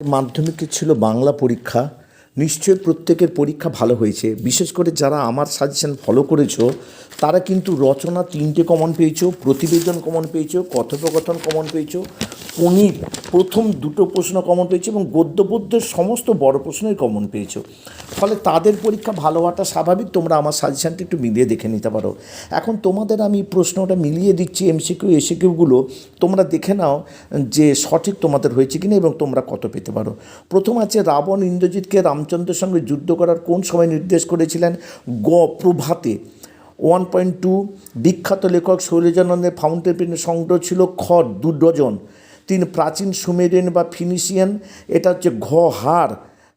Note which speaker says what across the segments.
Speaker 1: মাধ্যমিকে ছিল বাংলা পরীক্ষা? নিশ্চয় প্রত্যেকের পরীক্ষা ভালো হয়েছে। বিশেষ করে যারা আমার সাজেশন ফলো করেছ, তারা কিন্তু রচনা তিনটে কমন পেয়েছ, প্রতিবেদন কমন পেয়েছ, কথোপকথন কমন পেয়েছ পনির প্রথম দুটো প্রশ্ন কমন পেয়েছ এবং গদ্য পদ্যের সমস্ত বড় প্রশ্নই কমন পেয়েছ। ফলে তাদের পরীক্ষা ভালো হওয়াটা স্বাভাবিক। তোমরা আমার সাজেশনটা একটু মিলিয়ে দেখে নিতে পারো। এখন তোমাদের আমি প্রশ্নটা মিলিয়ে দিচ্ছি এমসিকিউ এসিকিউগুলো তোমরা দেখে নাও যে সঠিক তোমাদের হয়েছে কিনা এবং তোমরা কত পেতে পারো। প্রথম আছে, রাবণ ইন্দ্রজিৎকে রামচন্দ্রের সঙ্গে যুদ্ধ করার কোন সময় নির্দেশ করেছিলেন? গ, প্রভাতে। ওয়ান পয়েন্ট টু বিখ্যাত লেখক শৈলজানন্দের ফাউন্টেন পেনের সংগ্রহ ছিল খ দু ডজন তিন, প্রাচীন সুমেরিয়ান বা ফিনিশিয়ান, এটা হচ্ছে ঘ হার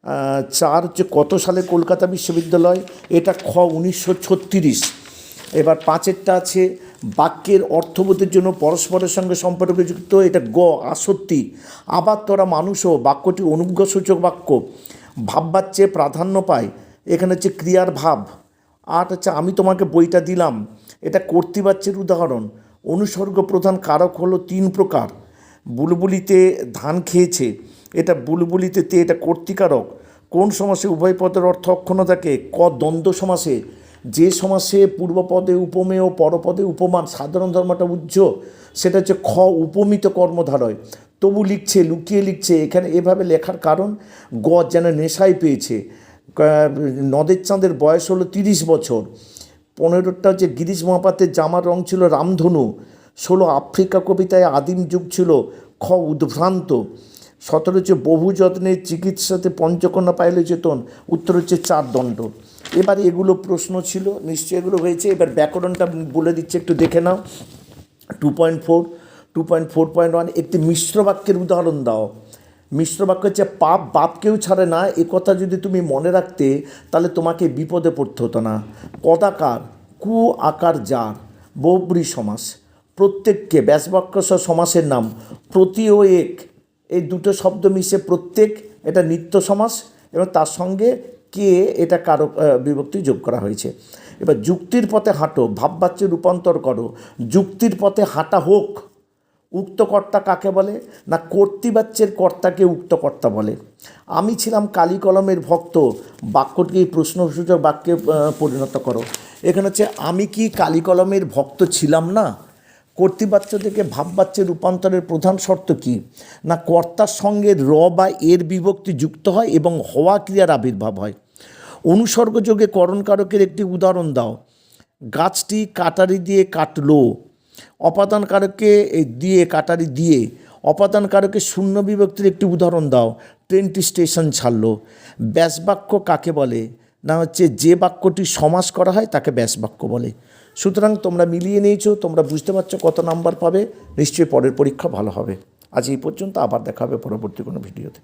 Speaker 1: আহ, চার হচ্ছে কত সালে কলকাতা বিশ্ববিদ্যালয়? এটা খ উনিশশো ছত্রিশ। এবার পাঁচেরটা আছে বাক্যের অর্থবোধের জন্য পরস্পরের সঙ্গে সম্পর্কযুক্ত এটা গ আসত্তি আবার তোরা মানুষও বাক্যটি অনুজ্ঞসূচক বাক্য। ভাববার চেয়ে প্রাধান্য পায় এখানে হচ্ছে ক্রিয়ার ভাব। আট হচ্ছে আমি তোমাকে বইটা দিলাম। এটা কর্তৃবাচ্যের উদাহরণ। অনুসর্গ প্রধান কারক হলো তিন প্রকার। বুলবুলিতে ধান খেয়েছে। এটা বুলবুলিতে তে এটা কর্তিকারক। কোন সমাসে উভয় পদের অর্থ অক্ষণ থাকে ক দ্বন্দ্ব সমাসে। যে সমাসে পূর্বপদে উপমেয় পরপদে উপমান সাধারণ ধর্মটা উজ্জ সেটা হচ্ছে খ উপমিত কর্মধারয়। তবু লিখছে, লুকিয়ে লিখছে, এখানে এভাবে লেখার কারণ, গ যেন নেশায় পেয়েছে। নদের চাঁদের বয়স হলো তিরিশ বছর। পনেরোটা হচ্ছে গিরিশ মহাপাতের জামার রং ছিল রামধনু ষোলো আফ্রিকা কবিতায় আদিম যুগ ছিল, খ উদ্ভ্রান্ত। সতেরো হচ্ছে বহু যত্নের চিকিৎসাতে পঞ্চকন্যা পাইলে চেতন, উত্তর হচ্ছে চার দণ্ড। এবার এগুলো প্রশ্ন ছিল, নিশ্চয়ই এগুলো হয়েছে, এবার ব্যাকরণটা বলে দিচ্ছে, একটু দেখে নাও। Two point four, two point four point one, একটি মিশ্র বাক্যের উদাহরণ দাও। মিশ্র বাক্য হচ্ছে, পাপ বাপকেও ছাড়ে না, এ কথা যদি তুমি মনে রাখতে, তাহলে তোমাকে বিপদে পড়তে হতো না। কদাকার, কু আকার যার বহুব্রী সমাস। প্রত্যেককে ব্যাসবাক্য সহ সমাসের নাম, প্রতি ও এক। এই দুটো শব্দ মিশে প্রত্যেক, এটা নিত্য সমাস, এবং তার সঙ্গে কে, এটা কারও বিভক্তি যোগ করা হয়েছে। এবার যুক্তির পথে হাঁটো, ভাববাচ্যে রূপান্তর করো। যুক্তির পথে হাঁটা হোক, উক্ত কর্তা কাকে বলে? না কর্তৃবাচ্যের কর্তাকে উক্ত কর্তা বলে? আমি ছিলাম কালী কলমের ভক্ত, বাক্যটিকে প্রশ্নসূচক বাক্যে পরিণত করো। এখানে হচ্ছে, আমি কি কালী কলমের ভক্ত ছিলাম না? কর্তৃবাচ্য থেকে ভাববাচ্যের রূপান্তরের প্রধান শর্ত কি? না কর্তার সঙ্গে র বা এর বিভক্তি যুক্ত হয় এবং হওয়া ক্রিয়ার আবির্ভাব হয়? অনুসর্গযোগে করণকারকের একটি উদাহরণ দাও। গাছটি কাটারি দিয়ে কাটলো। অপাদান কারকে দিয়ে কাটারি দিয়ে। অপাদান কারকে শূন্য বিভক্তির একটি উদাহরণ দাও। ট্রেনটি স্টেশন ছাড়লো। ব্যাসবাক্য কাকে বলে? না হচ্ছে যে বাক্যটি সমাস করা হয় তাকে ব্যাস বাক্য বলে। সুতরাং তোমরা মিলিয়ে নিয়েছো, তোমরা বুঝতে পারছ কত নাম্বার পাবে, নিশ্চয়ই পরের পরীক্ষা ভালো হবে। আজ এই পর্যন্ত, আবার দেখা হবে পরবর্তী কোনো ভিডিওতে।